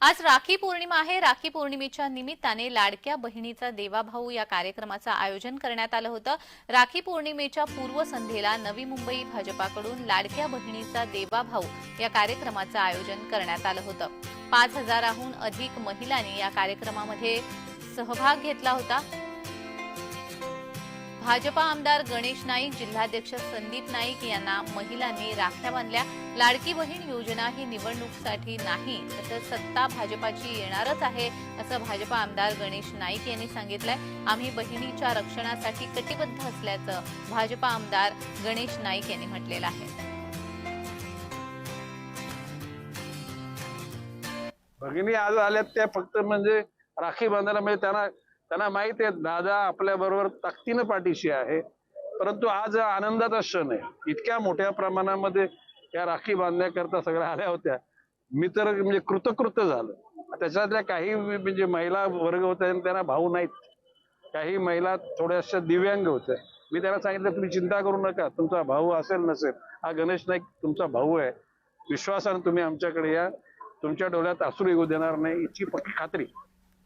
आज राखी पौर्णिमा आहे. राखी पौर्णिमेच्या निमित्ताने लाडक्या बहिणीचा देवाभाऊ या कार्यक्रमाचं आयोजन करण्यात आलं होतं. राखी पौर्णिमेच्या पूर्वसंध्येला नवी मुंबई भाजपाकडून लाडक्या बहिणीचा देवाभाऊ या कार्यक्रमाचं आयोजन करण्यात आलं होतं. पाच हजाराहून अधिक महिलांनी या कार्यक्रमामध्ये सहभाग घेतला होता. भाजपा आमदार गणेश नाईक जिल्हाध्यक्ष संदीप नाईक यांना महिलांनी राख्या बांधल्या. लाडकी बहीण योजना ही निवडणुकीसाठी नाही तसंच सत्ता भाजपाची येणारच आहे असं भाजपा आमदार गणेश नाईक यांनी सांगितलंय. आम्ही बहिणीच्या रक्षणासाठी कटिबद्ध असल्याचं भाजपा आमदार गणेश नाईक यांनी म्हटलेलं आहे. भगिनी आज आल्यात त्या फक्त म्हणजे राखी बांधायला म्हणजे त्यांना त्यांना माहीत आहे दादा आपल्या बरोबर ताकदीनं पाठीशी आहे. परंतु आज आनंदाचा क्षण आहे. इतक्या मोठ्या प्रमाणामध्ये या राखी बांधण्याकरता सगळ्या आल्या होत्या. मी तर म्हणजे कृतकृत झालं. त्याच्यातल्या काही म्हणजे महिला वर्ग होत्या त्यांना भाऊ नाहीत. काही महिला थोड्याशा दिव्यांग होत्या. मी त्यांना सांगितलं तुम्ही चिंता करू नका. तुमचा भाऊ असेल नसेल हा गणेश नाईक तुमचा भाऊ आहे. विश्वासानं तुम्ही आमच्याकडे या. तुमच्या डोळ्यात अश्रू येऊ देणार नाही. याची पक्की खात्री.